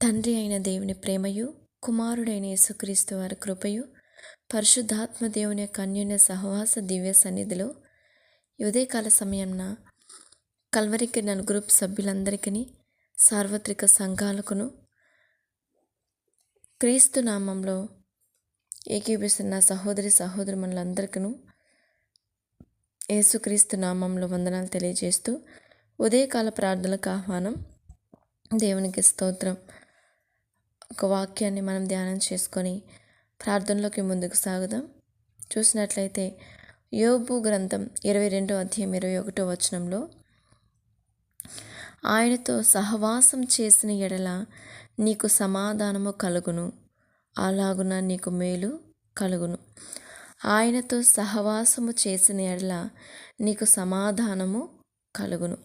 తండ్రి అయిన దేవుని ప్రేమయు కుమారుడైన యేసుక్రీస్తు వారి కృపయు పరిశుద్ధాత్మ దేవుని యొక్క అన్యోన్య సహవాస దివ్య సన్నిధిలో ఉదయకాల సమయంన కల్వరికి నన్ను గ్రూప్ సభ్యులందరికీ సార్వత్రిక సంఘాలకును క్రీస్తు నామంలో ఏకీపిస్తున్న సహోదరి సహోదరుమణులందరికీ యేసుక్రీస్తు నామంలో వందనాలు తెలియజేస్తూ ఉదయకాల ప్రార్థనలకు ఆహ్వానం దేవునికి స్తోత్రం. ఒక వాక్యాన్ని మనం ధ్యానం చేసుకొని ప్రార్థనలోకి ముందుకు సాగుదాం. చూసినట్లయితే యోబు గ్రంథం ఇరవై రెండో అధ్యాయం ఇరవై ఒకటో వచనంలో ఆయనతో సహవాసం చేసిన ఎడల నీకు సమాధానము కలుగును అలాగున నీకు మేలు కలుగును. ఆయనతో సహవాసము చేసిన ఎడల నీకు సమాధానము కలుగును.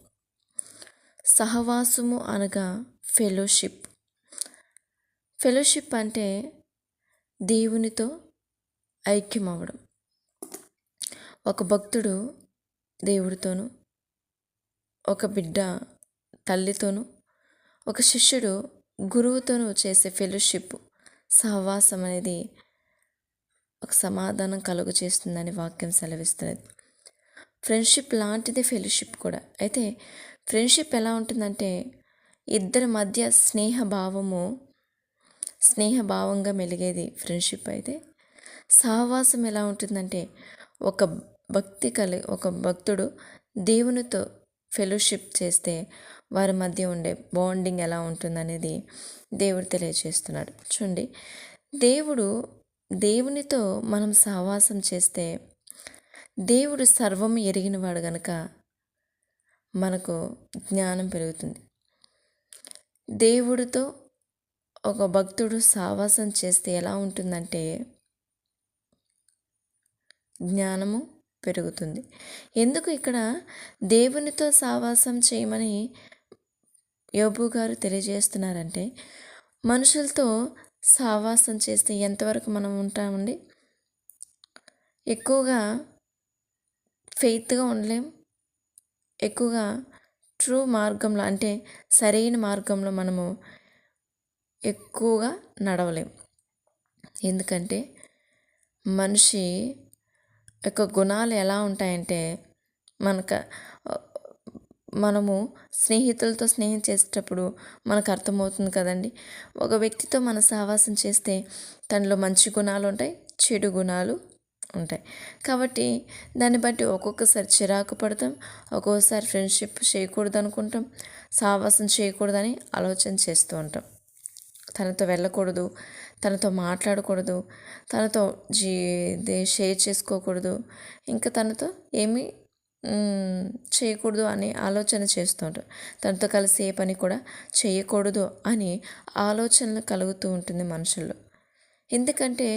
సహవాసము అనగా ఫెలోషిప్. ఫెలోషిప్ అంటే దేవునితో ఐక్యం అవ్వడం ఒక భక్తుడు దేవుడితోనూ ఒక బిడ్డ తల్లితోనూ ఒక శిష్యుడు గురువుతోనూ చేసే ఫెలోషిప్ సహవాసం అనేది ఒక సమాధానం కలుగు చేస్తుందని వాక్యం సెలవిస్తున్నది ఫ్రెండ్షిప్ లాంటిది ఫెలోషిప్ కూడా. అయితే ఫ్రెండ్షిప్ ఎలా ఉంటుందంటే ఇద్దరి మధ్య స్నేహభావము స్నేహభావంగా మెలిగేది ఫ్రెండ్షిప్ అయితే. సహవాసం ఎలా ఉంటుందంటే ఒక భక్తి కలి ఒక భక్తుడు దేవునితో ఫెలోషిప్ చేస్తే వారి మధ్య ఉండే బాండింగ్ ఎలా ఉంటుందనేది దేవుడు తెలియజేస్తున్నాడు చూడండి దేవుడు దేవునితో మనం సహవాసం చేస్తే దేవుడు సర్వం ఎరిగినవాడు గనుక మనకు జ్ఞానం పెరుగుతుంది. దేవుడితో ఒక భక్తుడు సావాసం చేస్తే ఎలా ఉంటుందంటే జ్ఞానము పెరుగుతుంది. ఎందుకు ఇక్కడ దేవునితో సావాసం చేయమని యోబు గారు తెలియజేస్తున్నారంటే మనుషులతో సావాసం చేస్తే ఎంతవరకు మనం ఉంటామండి? ఎక్కువగా ఫెయిత్గా ఉండలేం? ఎక్కువగా ట్రూ మార్గంలో అంటే సరైన మార్గంలో మనము ఎక్కువగా నడవలేం. ఎందుకంటే మనిషి యొక్క గుణాలు ఎలా ఉంటాయంటే మనకు మనము స్నేహితులతో స్నేహం చేసేటప్పుడు మనకు అర్థమవుతుంది కదండి. ఒక వ్యక్తితో మన సహవాసం చేస్తే తనలో మంచి గుణాలు ఉంటాయి చెడు గుణాలు ఉంటాయి. కాబట్టి దాన్ని బట్టి ఒక్కొక్కసారి చిరాకు పడతాం ఒక్కొక్కసారి ఫ్రెండ్షిప్ చేయకూడదు అనుకుంటాం సహవాసం చేయకూడదని ఆలోచన చేస్తూ ఉంటాం. తనతో వెళ్ళకూడదు తనతో మాట్లాడకూడదు తనతో జీ షేర్ చేసుకోకూడదు. ఇంకా తనతో ఏమీ చేయకూడదు అని ఆలోచన చేస్తుంటారు తనతో కలిసి ఏ పని కూడా చేయకూడదు అని ఆలోచనలు కలుగుతూ ఉంటుంది మనుషుల్లో. ఎందుకంటే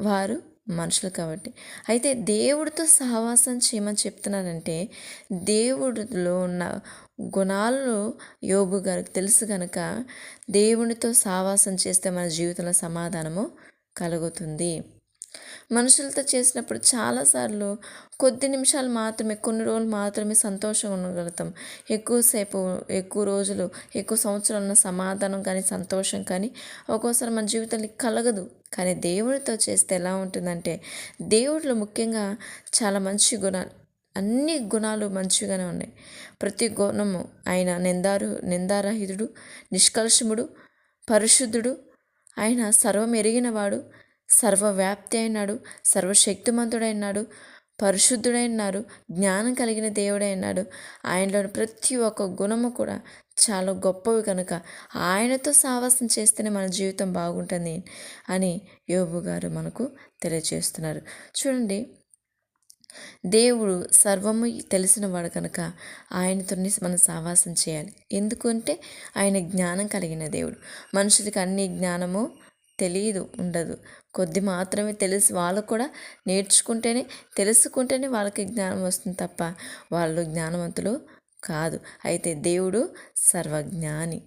వారు మనుషులు కాబట్టి. అయితే దేవుడితో సహవాసం చేయమని చెప్తున్నారంటే దేవుడిలో ఉన్న గుణాలు యోగు గారికి తెలుసు కనుక దేవునితో సావాసం చేస్తే మన జీవితంలో సమాధానము కలుగుతుంది. మనుషులతో చేసినప్పుడు చాలాసార్లు కొద్ది నిమిషాలు మాత్రమే కొన్ని రోజులు మాత్రమే సంతోషం ఉండగలుగుతాం. ఎక్కువసేపు ఎక్కువ రోజులు ఎక్కువ సంవత్సరాలు ఉన్న సమాధానం కానీ సంతోషం కానీ ఒక్కోసారి మన జీవితాన్ని కలగదు. కానీ దేవుడితో చేస్తే ఎలా ఉంటుందంటే దేవుడిలో ముఖ్యంగా చాలా మంచి గుణాలు అన్ని గుణాలు మంచిగానే ఉన్నాయి. ప్రతి గుణము ఆయన నిందారు నిందారహితుడు నిష్కల్షముడు పరిశుద్ధుడు. ఆయన సర్వం ఎరిగినవాడు సర్వవ్యాప్తి అయినాడు సర్వశక్తిమంతుడైనాడు పరిశుద్ధుడైనాడు జ్ఞానం కలిగిన దేవుడైనాడు. ఆయనలోని ప్రతి ఒక్క గుణము కూడా చాలా గొప్పవి కనుక. ఆయనతో సావాసం చేస్తేనే మన జీవితం బాగుంటుంది అని యోబు గారు మనకు తెలియజేస్తున్నారు. చూడండి దేవుడు సర్వము తెలిసినవాడు కనుక ఆయనతోనే మనం సావాసం చేయాలి. ఎందుకంటే ఆయన జ్ఞానం కలిగిన దేవుడు. మనుషులకి అన్ని జ్ఞానము తెలియదు ఉండదు. కొద్ది మాత్రమే తెలిసి వాళ్ళు కూడా నేర్చుకుంటేనే తెలుసుకుంటేనే వాళ్ళకి జ్ఞానం వస్తుంది తప్ప వాళ్ళు జ్ఞానవంతులు కాదు. అయితే దేవుడు సర్వజ్ఞాని.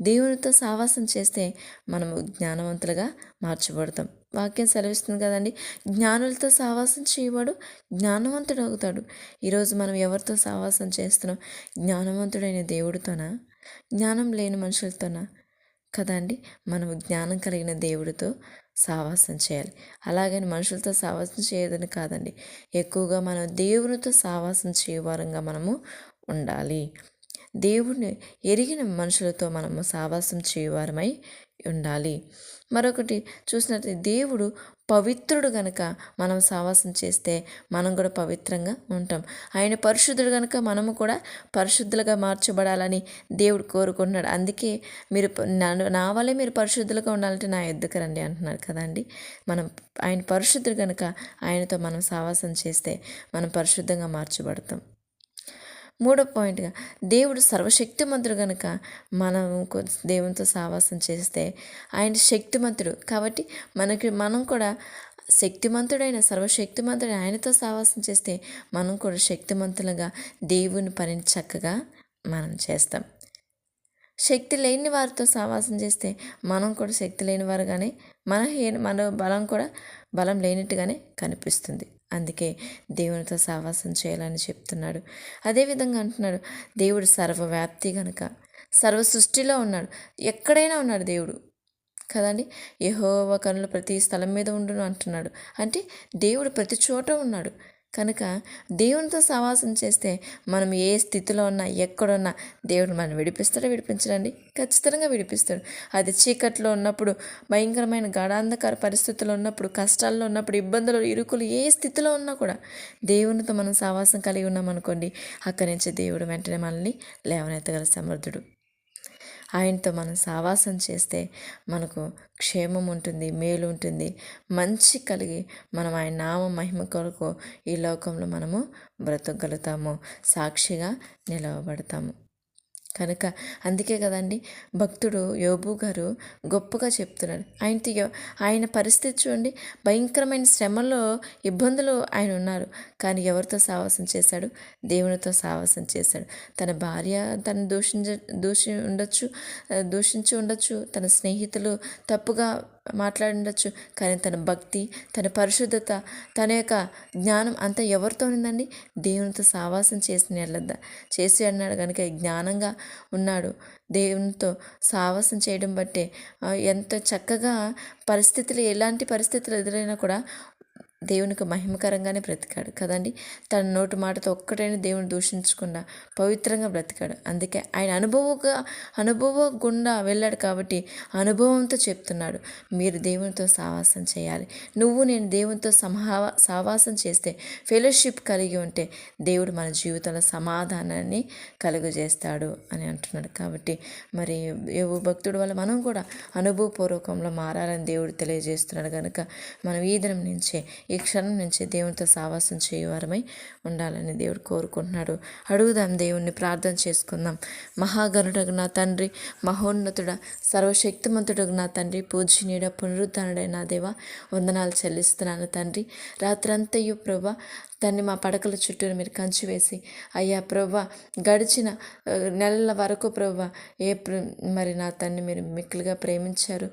దేవునితో సావాసం చేస్తే మనము జ్ఞానవంతులుగా మార్చబడతాం. వాక్యం సెలవిస్తుంది కదండి. జ్ఞానులతో సావాసం చేయవాడు జ్ఞానవంతుడు అవుతాడు. ఈరోజు మనం ఎవరితో సావాసం చేస్తున్నాం? జ్ఞానవంతుడైన దేవుడితోనా? జ్ఞానం లేని మనుషులతోనా? కదండి మనం జ్ఞానం కలిగిన దేవుడితో సావాసం చేయాలి. అలాగని మనుషులతో సావాసం చేయదని కాదండి. ఎక్కువగా మనం దేవునితో సావాసం చేయవారంగా మనము ఉండాలి. దేవుడిని ఎరిగిన మనుషులతో మనము సావాసం చేయవారమై ఉండాలి. మరొకటి చూసినట్లయితే దేవుడు పవిత్రుడు గనుక మనం సావాసం చేస్తే మనం కూడా పవిత్రంగా ఉంటాం. ఆయన పరిశుద్ధుడు గనుక మనము కూడా పరిశుద్ధులుగా మార్చబడాలని దేవుడు కోరుకుంటున్నాడు. అందుకే మీరు నా వల్లే మీరు పరిశుద్ధులుగా ఉండాలంటే నా ఎద్దుకు రండి అంటున్నారు కదండి. మనం ఆయన పరిశుద్ధుడు కనుక ఆయనతో మనం సావాసం చేస్తే మనం పరిశుద్ధంగా మార్చబడతాం. మూడో పాయింట్గా దేవుడు సర్వశక్తిమంతుడు కనుక మనం దేవునితో సావాసం చేస్తే ఆయన శక్తిమంతుడు. కాబట్టి మనకి మనం కూడా శక్తిమంతుడైన సర్వశక్తిమంతుడైన ఆయనతో సావాసం చేస్తే మనం కూడా శక్తిమంతులుగా దేవుని పనిని చక్కగా మనం చేస్తాం. శక్తి లేని వారితో సావాసం చేస్తే మనం కూడా శక్తి లేని వారుగానే మన మన బలం కూడా బలం లేనట్టుగానే కనిపిస్తుంది. అందుకే దేవునితో సహవాసం చేయాలని చెప్తున్నాడు. అదేవిధంగా అంటున్నాడు దేవుడు సర్వవ్యాప్తి కనుక సర్వ సృష్టిలో ఉన్నాడు. ఎక్కడైనా ఉన్నాడు దేవుడు. కదండి? యహోవ కనులు ప్రతి స్థలం మీద ఉండును అంటున్నాడు. అంటే దేవుడు ప్రతి చోట ఉన్నాడు. కనుక దేవునితో సహవాసం చేస్తే మనం ఏ స్థితిలో ఉన్నా ఎక్కడున్నా దేవుడు మనం విడిపిస్తాడో విడిపించడండి. ఖచ్చితంగా విడిపిస్తాడు. అది చీకట్లో ఉన్నప్పుడు భయంకరమైన గాఢాంధకార పరిస్థితుల్లో ఉన్నప్పుడు కష్టాల్లో ఉన్నప్పుడు ఇబ్బందులు ఇరుకులు ఏ స్థితిలో ఉన్నా కూడా దేవునితో మనం సహవాసం కలిగి ఉన్నామనుకోండి అక్కడి నుంచి దేవుడు వెంటనే మనల్ని లేవనెత్తగల సమర్థుడు. ఆయనతో మనం సావాసం చేస్తే మనకు క్షేమం ఉంటుంది మేలు ఉంటుంది. మంచి కలిగి మనం ఆయన నామ మహిమ కొరకు ఈ లోకంలో మనము బ్రతకగలుగుతాము. సాక్షిగా నిలవబడతాము. కనుక అందుకే కదండి భక్తుడు యోబు గారు గొప్పగా చెప్తున్నాడు ఆయనతో ఆయన పరిస్థితి చూడండి భయంకరమైన శ్రమలో ఇబ్బందులు ఆయన ఉన్నారు. కానీ ఎవరితో సావాసం చేశాడు? దేవునితో సావాసం చేశాడు. తన భార్య తను దూషించ దూషి ఉండొచ్చు దూషించి ఉండొచ్చు తన స్నేహితులు తప్పుగా మాట్లాడుండొచ్చు. కానీ తన భక్తి తన పరిశుద్ధత తన యొక్క జ్ఞానం అంతా ఎవరితో ఉందండి దేవునితో సావాసం చేసిన చేసి అన్నాడు కనుక జ్ఞానంగా ఉన్నాడు. దేవునితో సావాసం చేయడం బట్టే ఎంత చక్కగా పరిస్థితులు ఎలాంటి పరిస్థితులు ఎదురైనా కూడా దేవునికి మహిమకరంగానే బ్రతికాడు కదండి. తన నోటి మాటతో ఒక్కటైనా దేవుని దూషించకుండా పవిత్రంగా బ్రతికాడు. అందుకే ఆయన అనుభవంగా అనుభవ గుండా వెళ్ళాడు కాబట్టి అనుభవంతో చెప్తున్నాడు మీరు దేవునితో సావాసం చేయాలి. నువ్వు నేను దేవునితో సమహా సావాసం చేస్తే ఫెలోషిప్ కలిగి ఉంటే దేవుడు మన జీవితంలో సమాధానాన్ని కలుగజేస్తాడు అని అంటున్నాడు. కాబట్టి మరి ఏవో భక్తుడు వల్ల మనం కూడా అనుభవపూర్వకంలో మారాలని దేవుడు తెలియజేస్తున్నాడు. కనుక మనం ఈ దినం నుంచే ఈ క్షణం నుంచి దేవునితో సావాసం చేయవారమై ఉండాలని దేవుడు కోరుకుంటున్నాడు. అడుగుదాం దేవుణ్ణి ప్రార్థన చేసుకుందాం. మహాగణుడగు నా తండ్రి మహోన్నతుడ సర్వశక్తిమంతుడగు నా తండ్రి పూజనీయుడ పునరుద్ధరణుడైన నా దేవ వందనాలు చెల్లిస్తున్నాను తండ్రి. రాత్రంతయు ప్రభ దాన్ని మా పడకల చుట్టూ మీరు కంచి వేసి అయ్యా ప్రభ గడిచిన నెలల వరకు ప్రభ ఏ మరి నా తన్ని మీరు మిక్కులుగా ప్రేమించారు.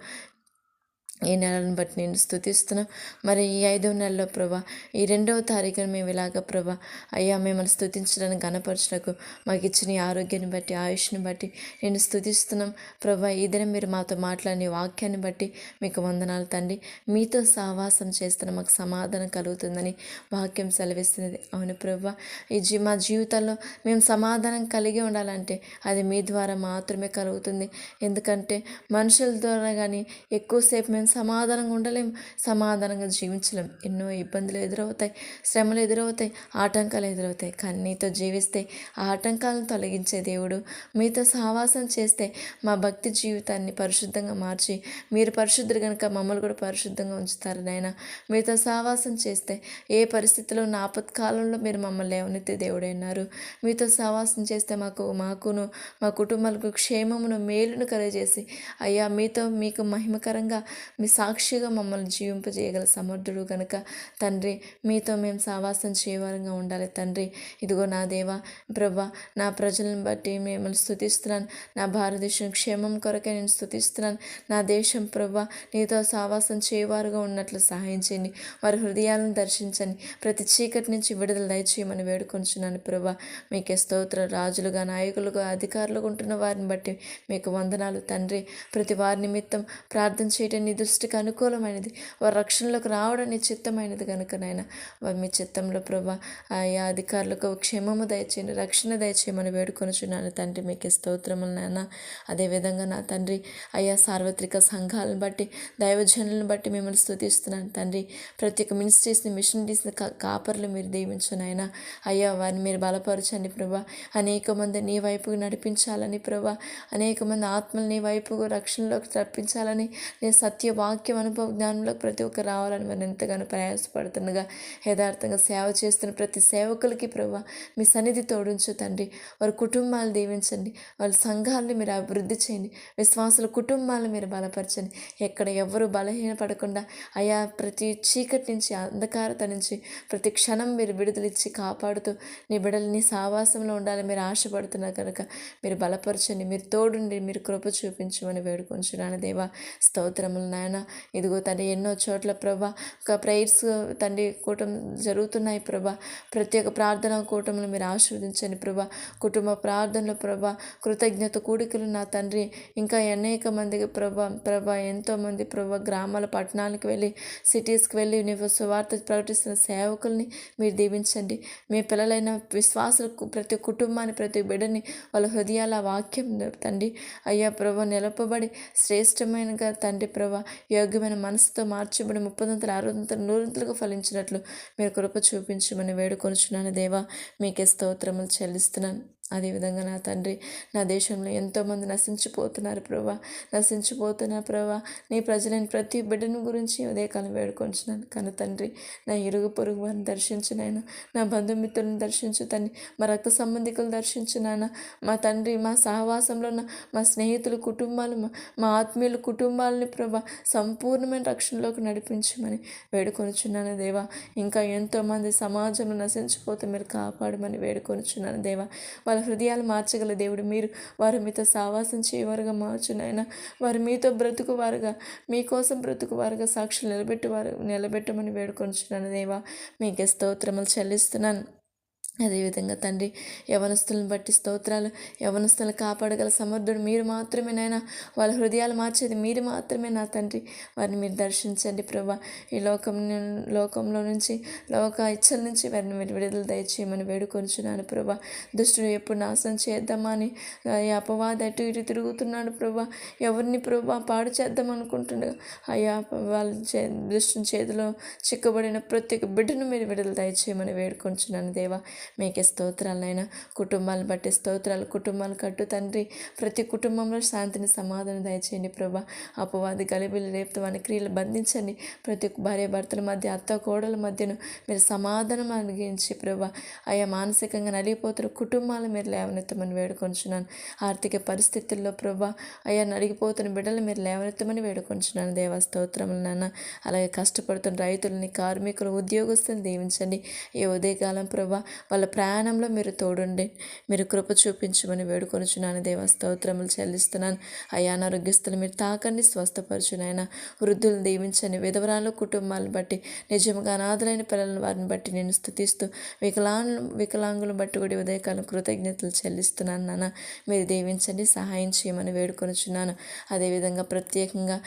ఈ నెలను బట్టి నేను స్థుతిస్తున్నాం మరి ఈ ఐదవ నెలలో ప్రభా ఈ రెండవ తారీఖున మేము ఇలాగ ప్రభా అయ్యా మిమ్మల్ని స్థుతించడానికి గణపరచడానికి మాకు ఇచ్చిన ఆరోగ్యాన్ని బట్టి ఆయుష్ని బట్టి నేను స్థుతిస్తున్నాం ప్రభా ఈ దినం మీరు మాతో మాట్లాడిన వాక్యాన్ని బట్టి మీకు వందనాలు తండ్రి. మీతో సహవాసం చేస్తున్న మాకు సమాధానం కలుగుతుందని వాక్యం సెలవిస్తున్నది. అవును ప్రభా ఈ జీ మా జీవితాల్లో మేము సమాధానం కలిగి ఉండాలంటే అది మీ ద్వారా మాత్రమే కలుగుతుంది. ఎందుకంటే మనుషుల ద్వారా కానీ ఎక్కువసేపు మేము సమాధానంగా ఉండలేం. సమాధానంగా జీవించలేం. ఎన్నో ఇబ్బందులు ఎదురవుతాయి. శ్రమలు ఎదురవుతాయి. ఆటంకాలు ఎదురవుతాయి. కానీ నీతో జీవిస్తే ఆ ఆటంకాలను తొలగించే దేవుడు మీతో సహవాసం చేస్తే మా భక్తి జీవితాన్ని పరిశుద్ధంగా మార్చి మీరు పరిశుద్ధులు కనుక మమ్మల్ని కూడా పరిశుద్ధంగా ఉంచుతారు నాయన. మీతో సహవాసం చేస్తే ఏ పరిస్థితిలో నా ఆపత్కాలంలో మీరు మమ్మల్ని లేవనెత్తే దేవుడే ఉన్నారు. మీతో సహవాసం చేస్తే మాకు మాకును మా కుటుంబాలకు క్షేమమును మేలును కలిగజేసి అయ్యా మీతో మీకు మహిమకరంగా మీ సాక్షిగా మమ్మల్ని జీవింపజేయగల సమర్థుడు కనుక తండ్రి మీతో మేము సావాసం చేయవారంగా ఉండాలి తండ్రి. ఇదిగో నా దేవా ప్రభా నా ప్రజలను బట్టి మిమ్మల్ని స్థుతిస్తున్నాను నా భారతదేశం క్షేమం కొరకే నేను స్థుతిస్తున్నాను నా దేశం ప్రభా నీతో సావాసం చేయవారుగా ఉన్నట్లు సహాయం చేయండి. వారి హృదయాలను దర్శించండి. ప్రతి చీకటి నుంచి విడుదల దయచేయమని వేడుకొంచున్నాను ప్రభా. మీకే స్తోత్ర. రాజులుగా నాయకులుగా అధికారులుగా ఉంటున్న వారిని బట్టి మీకు వందనాలు తండ్రి. ప్రతి వారి నిమిత్తం ప్రార్థన చేయటం నీ దృష్టికి అనుకూలమైనది. వారి రక్షణలోకి రావడం నీ చిత్తమైనది కనుక నాయన. వారి మీ చిత్తంలో ప్రభా ఆయా అధికారులకు క్షేమము దయచేయండి రక్షణ దయచేయమని వేడుకొనుచున్నాను. తండ్రి మీకు స్తోత్రములు నాయన. అదేవిధంగా నా తండ్రి అయ్యా సార్వత్రిక సంఘాలను బట్టి దైవజనులను బట్టి మిమ్మల్ని స్థుతిస్తున్నాను తండ్రి ప్రతి ఒక్క మినిస్ట్రీస్ని మిషనరీస్ని కా కాపర్లు మీరు దీవించను అయ్యా వారిని మీరు బలపరచండి ప్రభా. అనేక మంది నీ వైపుకు నడిపించాలని ప్రభా. అనేక మంది ఆత్మలు నీ వైపుకు రక్షణలోకి తప్పించాలని నీ సత్య వాక్యం అనుభవ జ్ఞానంలో ప్రతి ఒక్కరు రావాలని మనం ఎంతగానో ప్రయాసపడుతుండగా యథార్థంగా సేవ చేస్తున్న ప్రతి సేవకులకి ప్రభా మీ సన్నిధి తోడించు తండ్రి. వారి కుటుంబాలు దీవించండి. వాళ్ళ సంఘాలను మీరు అభివృద్ధి చేయండి. విశ్వాసుల కుటుంబాలను మీరు బలపరచండి. ఎక్కడ ఎవరు బలహీనపడకుండా అయా ప్రతి చీకటి నుంచి అంధకారత నుంచి ప్రతి క్షణం మీరు విడుదలిచ్చి కాపాడుతూ నీ బిడ్డలు నీ సావాసంలో ఉండాలని మీరు ఆశపడుతున్నారు కనుక మీరు బలపరచండి. మీరు తోడుండి మీరు కృప చూపించమని వేడుకొంచున్నాను దేవా. స్తోత్రములు నాయన ఇదిగో తండ్రి ఎన్నో చోట్ల ప్రభా ఒక ప్రేయర్స్ తండ్రి కూటం జరుగుతున్నాయి ప్రభా. ప్రతి ఒక్క ప్రార్థన కూటములు మీరు ఆశీర్వదించండి ప్రభా. కుటుంబ ప్రార్థనలు ప్రభా కృతజ్ఞత కూడికలు నా తండ్రి. ఇంకా అనేక మందికి ప్రభా ప్రభా ఎంతోమంది ప్రభా గ్రామాల పట్టణాలకు వెళ్ళి సిటీస్కి వెళ్ళి నీవు సువార్త ప్రకటిస్తున్న సేవకుల్ని మీరు దీవించండి. మీ పిల్లలైన విశ్వాసులకు ప్రతి కుటుంబాన్ని ప్రతి బిడ్డని వాళ్ళ హృదయాల వాక్యం తండ్రి. అయ్యా ప్రభా నిలపబడి శ్రేష్టమైనగా తండ్రి ప్రభా యోగ్యమైన మనసుతో మార్చబడి ముప్పదంతలు అరవదంతలు నూరంతలుగా ఫలించినట్లు మీరు కృప చూపించమని వేడుకొనుచున్నాను. దేవా మీకే స్తోత్రములు చెల్లిస్తున్నాను. అదేవిధంగా నా తండ్రి నా దేశంలో ఎంతోమంది నశించిపోతున్నారు ప్రభా. నశించిపోతున్న ప్రభా. నీ ప్రజలైన ప్రతి బిడ్డను గురించి ఉదయకాలం వేడుకొంచున్నాను. కానీ తండ్రి నా ఇరుగు పొరుగు వారిని దర్శించు నాయన. నా బంధుమిత్రులను దర్శించు తండ్రి మా రక్త సంబంధికులు దర్శించు నాయన. మా తండ్రి మా సహవాసంలో ఉన్న మా స్నేహితులు కుటుంబాలు మా మా ఆత్మీయుల కుటుంబాలని ప్రభా సంపూర్ణమైన రక్షణలోకి నడిపించమని వేడుకొనుచున్నాను దేవా. ఇంకా ఎంతోమంది సమాజంలో నశించిపోతే మీరు కాపాడమని వేడుకొనుచున్నాను దేవా. వాళ్ళ హృదయాలు మార్చగల దేవుడు. మీరు వారు మీతో సావాసం చేయవారుగా మార్చునైనా వారు మీతో బ్రతుకువారుగా మీకోసం బ్రతుకువారుగా సాక్షులు నిలబెట్టువారు నిలబెట్టమని వేడుకొంచున్నాను దేవా. మీకే స్తోత్రములు చెల్లిస్తున్నాను. అదేవిధంగా తండ్రి యవనస్తులను బట్టి స్తోత్రాలు. యవనస్తులను కాపాడగల సమర్థుడు మీరు మాత్రమే నాయన. వాళ్ళ హృదయాలు మార్చేది మీరు మాత్రమే నా తండ్రి. వారిని మీరు దర్శించండి ప్రభా. ఈ లోకం లోకంలో నుంచి లోక ఇచ్చల నుంచి వారిని మీరు విడుదల దయచేయమని వేడుకొంచున్నాను ప్రభా. దుష్టుడు ఎప్పుడు నాశనం చేద్దామని ఆ, అపవాద అటు ఇటు తిరుగుతున్నాడు ప్రభా. ఎవరిని ప్రభా పాడు చేద్దాం అనుకుంటుండగా అయ్యా వాళ్ళ చే దుష్టుని చేతిలో చిక్కబడిన ప్రతి ఒక్క బిడ్డను మీరు విడుదల దయచేయమని వేడుకొంచున్నాను దేవా. మీకే స్తోత్రాలైనా కుటుంబాలను బట్టి స్తోత్రాలు. కుటుంబాలు కట్టు తండ్రి ప్రతి కుటుంబంలో శాంతిని సమాధానం దయచేయండి ప్రభా. అపవాది గలిబిలు రేపుతూ వాని క్రియలు బంధించండి. ప్రతి ఒక్క భార్య భర్తల మధ్య అత్త కోడల మధ్యను మీరు సమాధానం అనుగించి ప్రభా. ఆయా మానసికంగా నలిగిపోతున్న కుటుంబాలు మీరు లేవనెత్తమని వేడుకొంచున్నాను. ఆర్థిక పరిస్థితుల్లో ప్రభా అయ్యా నలిగిపోతున్న బిడ్డలు మీరు లేవనెత్తమని వేడుకొంచున్నాను. దేవా స్తోత్రములు నాన్న. అలాగే కష్టపడుతున్న రైతులని కార్మికులు ఉద్యోగస్తులను దీవించండి. ఈ ఉదయకాలం ప్రభా వాళ్ళ ప్రయాణంలో మీరు తోడుండి మీరు కృప చూపించమని వేడుకొనుచున్నాను. దేవ స్తోత్రములు చెల్లిస్తున్నాను. అయ్యా అనారోగ్యస్తులు మీరు తాకండి స్వస్థపరచునైనా వృద్ధులు దీవించండి. విధవరాలు కుటుంబాలను బట్టి నిజంగా అనాథులైన పిల్లలను వారిని బట్టి నేను స్థుతిస్తూ వికలాంగులు వికలాంగులను బట్టి కూడా ఉదయకాలం కృతజ్ఞతలు చెల్లిస్తున్నాను నాన్న. మీరు దీవించండి సహాయం చేయమని వేడుకొనుచున్నాను. అదేవిధంగా ప్రత్యేకంగా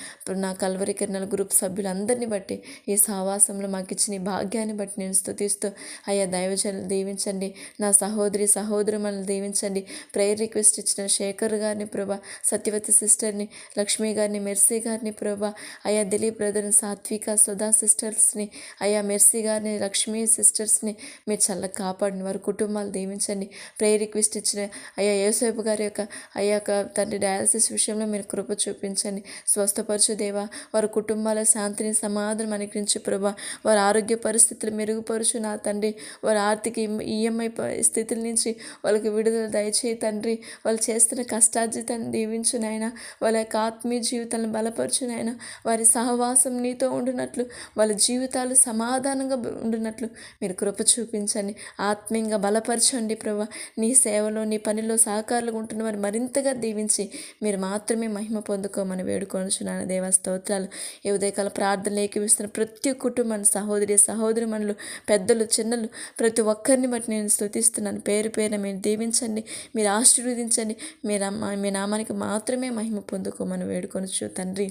నా కల్వరి కిరణాల గ్రూప్ సభ్యులందరినీ బట్టి ఈ సహవాసంలో మాకు ఇచ్చిన భాగ్యాన్ని బట్టి నేను స్థుతిస్తూ అయ్యా దైవజనులు దీవించండి. నా సహోదరి సహోదరు మనల్ని దీవించండి. ప్రేయర్ రిక్వెస్ట్ ఇచ్చిన శేఖర్ గారిని ప్రభా సత్యవతి సిస్టర్ని లక్ష్మి గారిని మెర్సీ గారిని ప్రభా అయా దిలీప్ బ్రదర్ని సాత్విక సుధా సిస్టర్స్ని అయా మెర్సీ గారిని లక్ష్మీ సిస్టర్స్ని మీరు చల్ల కాపాడిన వారి కుటుంబాలు దీవించండి. ప్రేయర్ రిక్వెస్ట్ ఇచ్చిన అయ్యా యేసేపు గారి యొక్క అయ్యా యొక్క తండ్రి డయాలసిస్ విషయంలో మీరు కృప చూపించండి. స్వస్థపరచు దేవా వారి కుటుంబాల శాంతిని సమాధానం అనుగ్రహించు ప్రభా వారి ఆరోగ్య పరిస్థితులు మెరుగుపరుచు నా తండ్రి. వారి ఆర్థిక ఈఎంఐ స్థితుల నుంచి వాళ్ళకి విడుదల దయచేయి తండ్రి. వాళ్ళు చేస్తున్న కష్టార్జితాన్ని దీవించు నాయన. వాళ్ళ యొక్క ఆత్మీయ జీవితాలను బలపరచు నాయన. వారి సహవాసం నీతో ఉండునట్లు వాళ్ళ జీవితాలు సమాధానంగా ఉండునట్లు మీరు కృప చూపించండి. ఆత్మీయంగా బలపరచండి ప్రభా. నీ సేవలో నీ పనిలో సహకారులుగా ఉంటున్న వారు మరింతగా దీవించి మీరు మాత్రమే మహిమ పొందుకోమని వేడుకొనుచున్నాను దేవ స్తోత్రాలు. ఈ ఉదయకాల ప్రార్థనలు ఏకీవిస్తున్న ప్రతి కుటుంబాన్ని సహోదరి సహోదరి మనులు పెద్దలు చిన్నలు ప్రతి ఒక్కరిని బట్టి నేను స్తుతిస్తున్నాను. పేరు పేరున మీరు దీవించండి మీరు ఆశీర్వదించండి. మీరు మీ నామానికి మాత్రమే మహిమ పొందుకోమని వేడుకొనొచ్చు తండ్రి.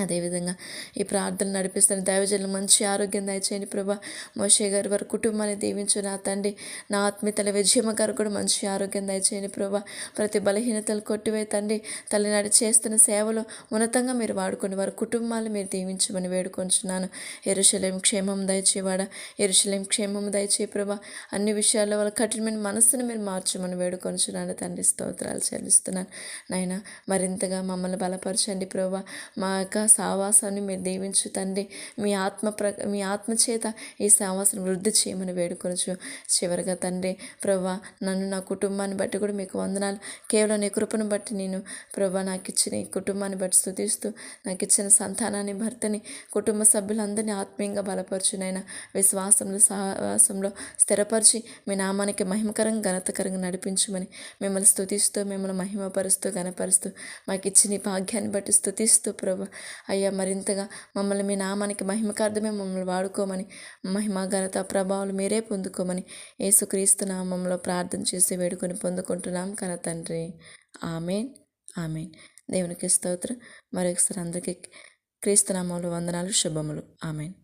అదేవిధంగా ఈ ప్రార్థన నడిపిస్తున్న దైవజనులు మంచి ఆరోగ్యం దయచేయండి ప్రభా. మోషే గారు వారి కుటుంబాన్ని దీవించు నా తండ్రి నా ఆత్మీయతల విజయమ్మ గారు కూడా మంచి ఆరోగ్యం దయచేయండి ప్రభా. ప్రతి బలహీనతలు కొట్టివే తండ్రి. తల్లినాడి చేస్తున్న సేవలో ఉన్నతంగా మీరు వాడుకుని వారి కుటుంబాలు మీరు దీవించమని వేడుకొంచున్నాను. ఎరుశలేం క్షేమం దయచేవాడ ఎరుశలేం క్షేమం దయచే ప్రభా. అన్ని విషయాల్లో వాళ్ళ కఠినమైన మనస్సును మీరు మార్చమని వేడుకొంచున్నాను తండ్రి. స్తోత్రాలు చెల్లిస్తున్నాను. నాయన మరింతగా మమ్మల్ని బలపరచండి ప్రభా. మా యొక్క సావాసాన్ని మీరు దీవించు తండ్రి. మీ ఆత్మ ప్ర మీ ఆత్మ చేత ఈ సావాసం వృద్ధి చేయమని వేడుకొనచ్చు చివరిగా తండ్రి ప్రభా నన్ను నా కుటుంబాన్ని బట్టి కూడా మీకు వందనాలు. కేవలం నీ కృపను బట్టి నేను ప్రభ నాకు ఇచ్చిన ఈ కుటుంబాన్ని బట్టి స్థుతిస్తూ నాకు ఇచ్చిన సంతానాన్ని భర్తని కుటుంబ సభ్యులందరినీ ఆత్మీయంగా బలపరచునైనా విశ్వాసంలో సహవాసంలో స్థిరపరిచి మీ నామానికి మహిమకరంగా ఘనతకరంగా నడిపించమని మిమ్మల్ని స్థుతిస్తూ మిమ్మల్ని మహిమపరుస్తూ ఘనపరుస్తూ మాకు ఇచ్చిన భాగ్యాన్ని బట్టి స్థుతిస్తూ ప్రభా అయ్యా మరింతగా మమ్మల్ని మీ నామానికి మహిమకార్థమే మమ్మల్ని వాడుకోమని మహిమ ఘనత ప్రభావాలు మీరే పొందుకోమని యేసుక్రీస్తు నామంలో ప్రార్థన చేసి వేడుకొని పొందుకుంటున్నాం కన తండ్రి. ఆమెన్. ఆమెన్. దేవునికి స్తోత్రం. మరొకసారి అందరికీ క్రీస్తు నామంలో వందనాలు శుభములు. ఆమెన్.